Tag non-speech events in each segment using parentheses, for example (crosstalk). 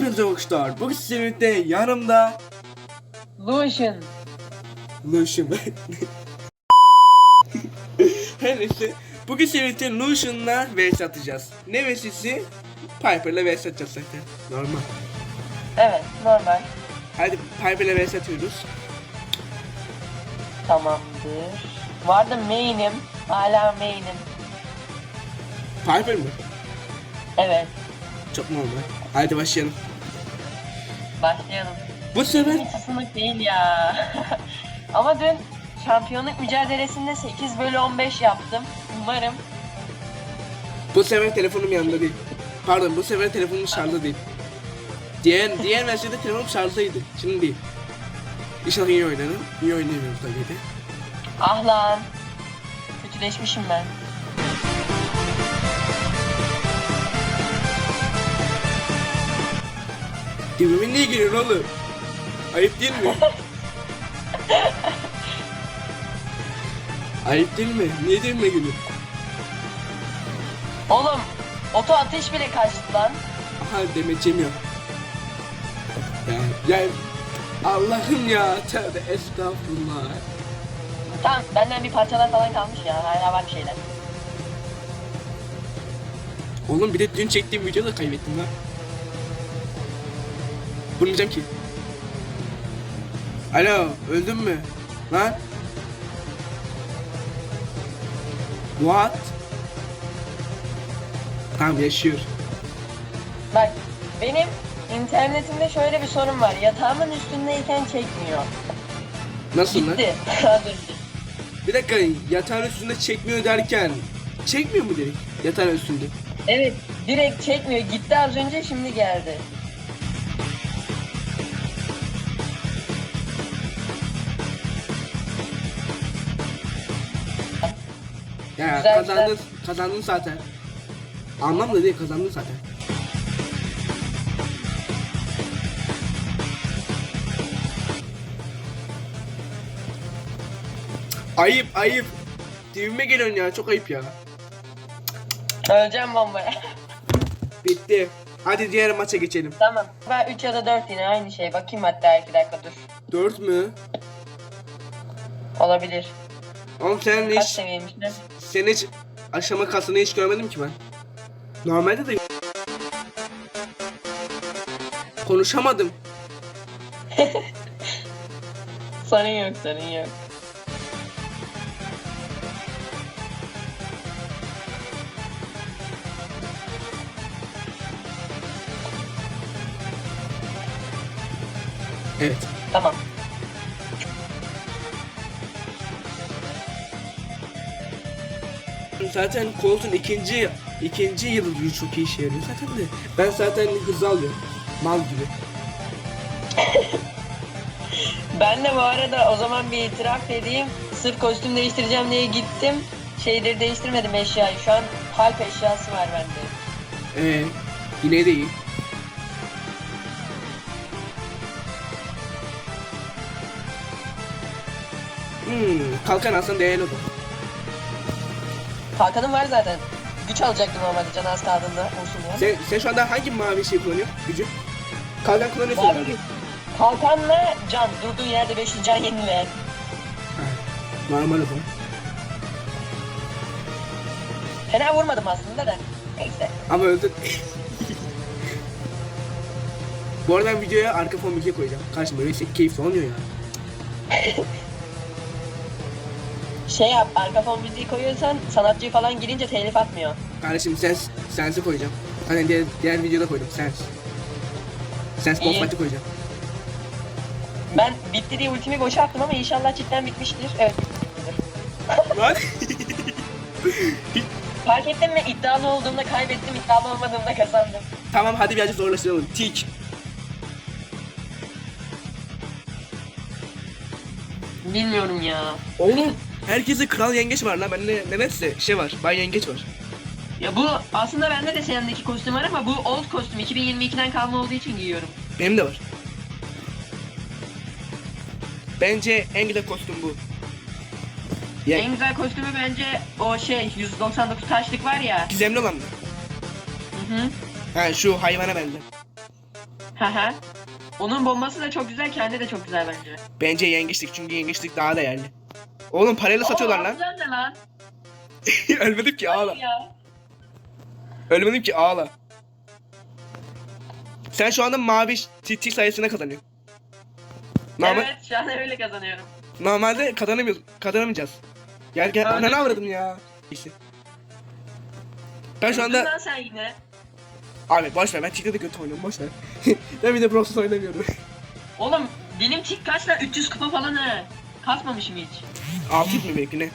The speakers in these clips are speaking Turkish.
Hepinize hoşlar. Bugün sizinle birlikte yanımda Lucian. Lucian (laughs) Her neyse. Bugün sizinle birlikte Lucian'la vs atacağız. Ne vs'si? Piper'la vs atacağız zaten. Normal. Evet normal. Hadi Piper'la vs atıyoruz. Tamamdır. Vardı main'im. Hala main'im. Piper mı? Evet. Çok normal. Hadi başlayalım. Başlayalım. Bu sefer Hiç ısınık değil ya. (laughs) Ama dün şampiyonluk mücadelesinde 8 bölü 15 yaptım. Umarım. bu sefer telefonum yanında değil. Pardon bu sefer telefonum şarjda değil. Diğer diğer versiyonda telefonum şarjdaydı. Şimdi değil. İnşallah iyi oynarım. İyi oynayamıyorum tabii de. Ah lan. Kötüleşmişim ben. Dibime niye giriyorsun oğlum? Ayıp değil mi? (laughs) Ayıp değil mi? Niye dibime giriyorsun? Oğlum oto ateş bile kaçtı lan. Aha demeyeceğim yok. Ya, ya Allah'ım ya tövbe estağfurullah. Tamam benden bir parçalar falan kalmış ya. Hala var bir şeyler. Oğlum bir de dün çektiğim videoda kaybettim lan. Vurmayacağım ki. Alo öldün mü? Lan? What? Tamam yaşıyor. Bak benim internetimde şöyle bir sorun var. Yatağımın üstündeyken çekmiyor. Nasıl lan? Gitti. (laughs) Bir dakika yatağın üstünde çekmiyor derken çekmiyor mu direkt yatağın üstünde? Evet direkt çekmiyor. Gitti az önce şimdi geldi. Ya Güzel, kazandın kazandın zaten. Anlam da değil kazandın zaten. Ayıp ayıp. Dibime geliyorsun ya çok ayıp ya. Öleceğim bombaya. Bitti. Hadi diğer maça geçelim. tamam. Ben 3 ya da 4 yine aynı şey. Bakayım hatta 2 dakika dur. 4 mü? Olabilir. Oğlum sen Kaç hiç, seviyeymiş ne? Sen hiç aşama kasını hiç görmedim ki ben. Normalde de konuşamadım. (laughs) Sorun yok sorun yok. Evet. Tamam. Zaten Colt'un ikinci ikinci yılı çok iyi işe yarıyor zaten de. Ben zaten hız alıyorum. Mal gibi. (laughs) Ben de bu arada o zaman bir itiraf edeyim. Sırf kostüm değiştireceğim diye gittim. Şeyleri değiştirmedim eşyayı. Şu an halp eşyası var bende. Ee, yine de iyi. Hmm, kalkan aslında değerli olur. Kalkanım var zaten. Güç alacaktım normalde can az kaldığında olsun ya. Sen, sen şu anda hangi mavi şey kullanıyorsun? Gücü? Kalkan kullanıyorsun Mavi. herhalde. Kalkanla can. Durduğun yerde 500 can yenileyen. Ha, normal o zaman. Fena vurmadım aslında da. Neyse. Ama öldün. Bu arada videoya arka fon müziği koyacağım. Karşıma öyle keyifli olmuyor ya. (laughs) Şey yap, arka fon müziği koyuyorsan sanatçı falan girince telif atmıyor. Kardeşim sens, sensi koyacağım. Hani diğer, diğer videoda koydum sens. Sens İyi. Bombard'ı koyacağım. Ben bitti diye ultimi boşa attım ama inşallah cidden bitmiştir. Evet bitmiştir. Lan. (laughs) Fark ettin mi? İddialı olduğumda kaybettim, iddialı olmadığımda kazandım. tamam hadi birazcık zorlaştıralım. Tik. Bilmiyorum ya. Oğlum herkese kral yengeç var lan. Bende nedense şey var. Bay yengeç var. Ya bu aslında bende de sendeki kostüm var ama bu old kostüm 2022'den kalma olduğu için giyiyorum. Benim de var. Bence en güzel kostüm bu. Ya, En güzel kostümü bence o şey 199 taşlık var ya. gizemli olan mı? Hı hı. Ha şu hayvana benzer. Hı. Onun bombası da çok güzel, kendi de çok güzel bence. Bence yengeçlik çünkü yengeçlik daha değerli. Oğlum parayla satıyorlar lan. de lan. (laughs) Ölmedim ki ağla. Ya. Ölmedim ki ağla. Sen şu anda mavi TT sayısına kazanıyorsun. Normal, Evet, şu an öyle kazanıyorum. Normalde kazanamıyoruz. Kazanamayacağız. Gel gel. Öyle Ana ne avradım ya. İşte. Ben şu Öldün anda... lan sen yine. Abi boş ver ben Chico'da kötü oynuyorum boş ver. (laughs) ben bir de Brossus oynamıyorum. Oğlum benim tik kaç lan? 300 kupa falan he. Kasmamışım hiç. Altı mı belki ne?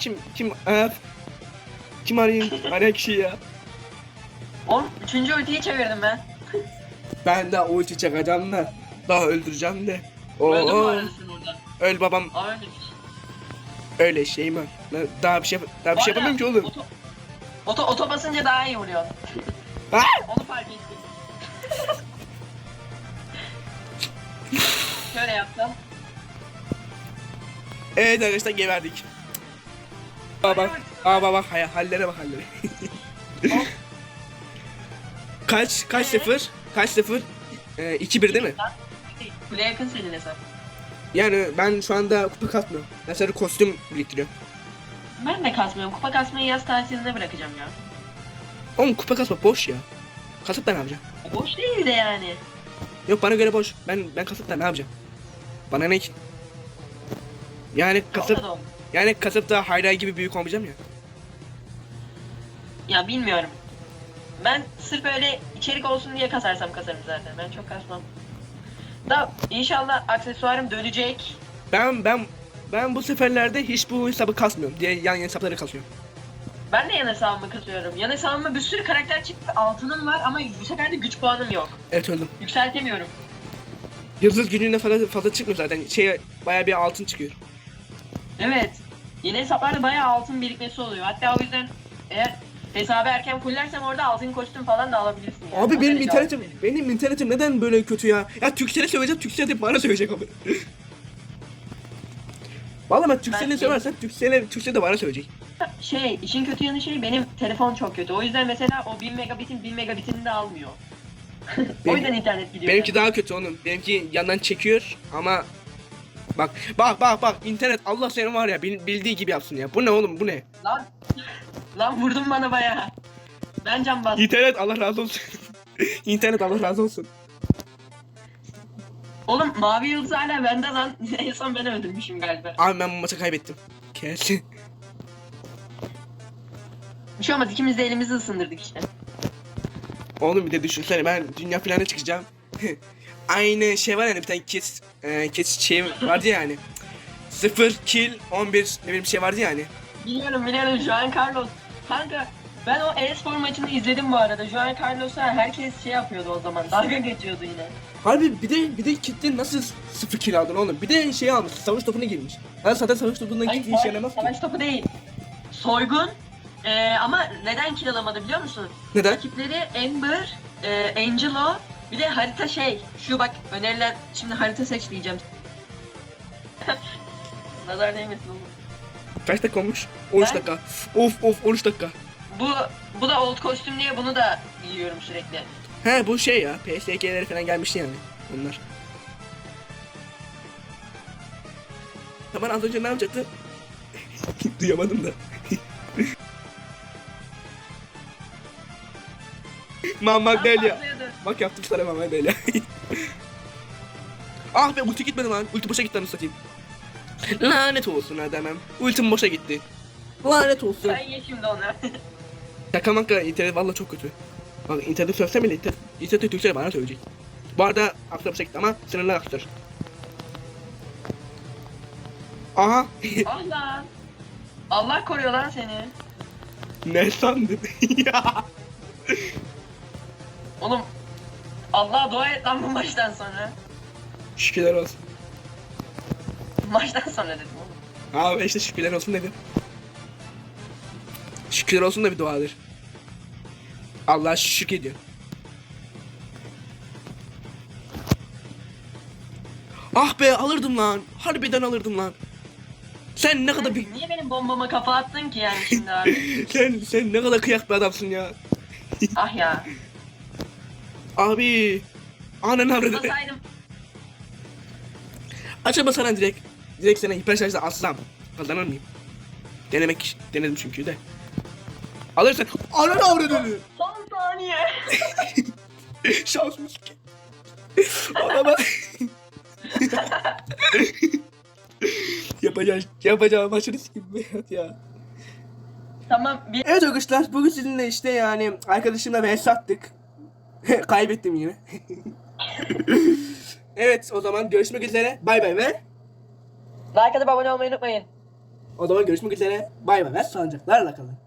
Kim kim ee, kim arayayım? Arayan kişi ya. Oğlum 3. ultiyi çevirdim ben. Ben de ulti çakacağım da. Daha öldüreceğim de. Öldün mü Oo, arasın öl babam Aa ölmemiş. öyle şey mi? Daha bir şey daha bir şey yapamıyorum ki oğlum. Oto, oto, oto basınca daha iyi vuruyor. Ha? Onu fark ettim. (laughs) Şöyle yaptım. Evet arkadaşlar geberdik. Bak bak. Aa bak bak hay- hallere bak hallere. (laughs) kaç kaç sıfır? Kaç sıfır? Ee, 2-1 değil mi? Kule yakın senin hesap. Yani ben şu anda kupa katmıyorum. Ben sadece kostüm biriktiriyorum. Ben de kasmıyorum. Kupa kasmayı yaz tatiline bırakacağım ya. Oğlum kupa kasmak boş ya. Kasıp da ne yapacağım? Boş değil de yani. Yok bana göre boş. Ben ben kasıp da ne yapacağım? Bana ne ki? Yani kasıp yani kasıp da hayra gibi büyük olmayacağım ya. Ya bilmiyorum. Ben sırf öyle içerik olsun diye kasarsam kasarım zaten. Ben çok kasmam. Da inşallah aksesuarım dönecek. Ben ben ben bu seferlerde hiç bu hesabı kasmıyorum. Diye yan hesapları kasıyorum. Ben de yan hesabımı kasıyorum. Yan hesabıma bir sürü karakter çıktı. Altınım var ama bu sefer de güç puanım yok. Evet öldüm. Yükseltemiyorum. Yıldız gününe fazla fazla çıkmıyor zaten. Şey bayağı bir altın çıkıyor. Evet. Yeni hesaplarda bayağı altın birikmesi oluyor. Hatta o yüzden eğer hesabı erken fullersem orada altın kostüm falan da alabilirsin. yani. Abi benim internetim benim internetim neden böyle kötü ya? Ya Türkcell'e söyleyeceğim Türkcell de bana söyleyecek abi. (laughs) Vallahi ben Türkcell'i Ben- söylersem Türkcell'e Türkcell de bana söyleyecek. Şey, işin kötü yanı şey benim telefon çok kötü. O yüzden mesela o 1000 megabitin 1000 megabitini de almıyor. (laughs) o yüzden internet gidiyor. Benimki daha kötü onun. Benimki yandan çekiyor ama bak bak bak bak internet Allah seni var ya bil- bildiği gibi yapsın ya. Bu ne oğlum bu ne? Lan, lan vurdun bana bayağı. Ben can bastım. İnternet Allah razı olsun. (laughs) internet Allah razı olsun. Oğlum mavi yıldız hala bende lan. (laughs) en son ben öldürmüşüm galiba. Abi ben bu maçı kaybettim. Kes. Bir şey olmaz ikimiz de elimizi ısındırdık işte. Oğlum bir de düşünsene ben dünya planına çıkacağım. (laughs) Aynı şey var yani bir tane kes, e, kes şey vardı ya hani. 0 kill 11 ne bileyim bir şey vardı ya hani. Biliyorum biliyorum Juan Carlos. Kanka ben o e-spor maçını izledim bu arada. Juan Carlos'a herkes şey yapıyordu o zaman. Dalga geçiyordu yine. Harbi bir de bir de kitle nasıl 0 kill aldın oğlum? Bir de şey almış savaş topuna girmiş. Ben zaten savaş topundan işe savaş, yaramaz ki. savaş topu değil. Soygun. Ee, ama neden kill alamadı biliyor musun? Neden? Rakipleri Ember, e, Angelo, bir de harita şey. Şu bak önerilen şimdi harita seç diyeceğim. (laughs) Nazar değmesin oğlum. Kaç dakika olmuş? 13 Ben- dakika. Of of 13 dakika. Bu bu da old kostüm diye bunu da giyiyorum sürekli. He bu şey ya PSG'leri falan gelmişti yani onlar. Tamam az önce ne yapacaktı? (laughs) Duyamadım da. Delia. Patlıyordu. Bak yaptım sana Mama Delia. (laughs) ah be ulti gitmedi lan. Ulti boşa gitti anasını satayım. Lanet olsun adamım. Ultim boşa gitti. Lanet olsun. Sen ye şimdi onu. (laughs) Şaka maka internet valla çok kötü. Bak internet söylesem bile internet, internet Türkçe bana söyleyecek. Bu arada aksar boşa gitti ama sınırlı aksar. Aha. (laughs) ah lan. Allah koruyor lan seni. ne sandın ya? Oğlum Allah dua et lan bu maçtan sonra. Şükürler olsun. Maçtan sonra dedim oğlum. Abi işte şükürler olsun dedim. Şükürler olsun da bir duadır. Allah şükrediyor. Ah be alırdım lan. Harbiden alırdım lan. Sen ne kadar bir... Niye benim bombama kafa attın ki yani şimdi abi? (laughs) sen sen ne kadar kıyak bir adamsın ya. ah ya. Abi. Ananı avradı. Basaydım. Açama sana direkt. Direkt sana hiper şarjla alsam. Kazanır mıyım? Denemek denedim çünkü de. Alırsan ananı avradını. Son saniye. (laughs) Şansımız ki. Ama (laughs) yapacağım, yapacağım başarı gibi ya. tamam bir Evet arkadaşlar bugün sizinle işte yani arkadaşımla vs attık. (laughs) Kaybettim yine. (laughs) evet o zaman görüşmek üzere. Bay bay ve like atıp abone olmayı unutmayın. o zaman görüşmek üzere. Bay bay ve sağlıcaklarla kalın.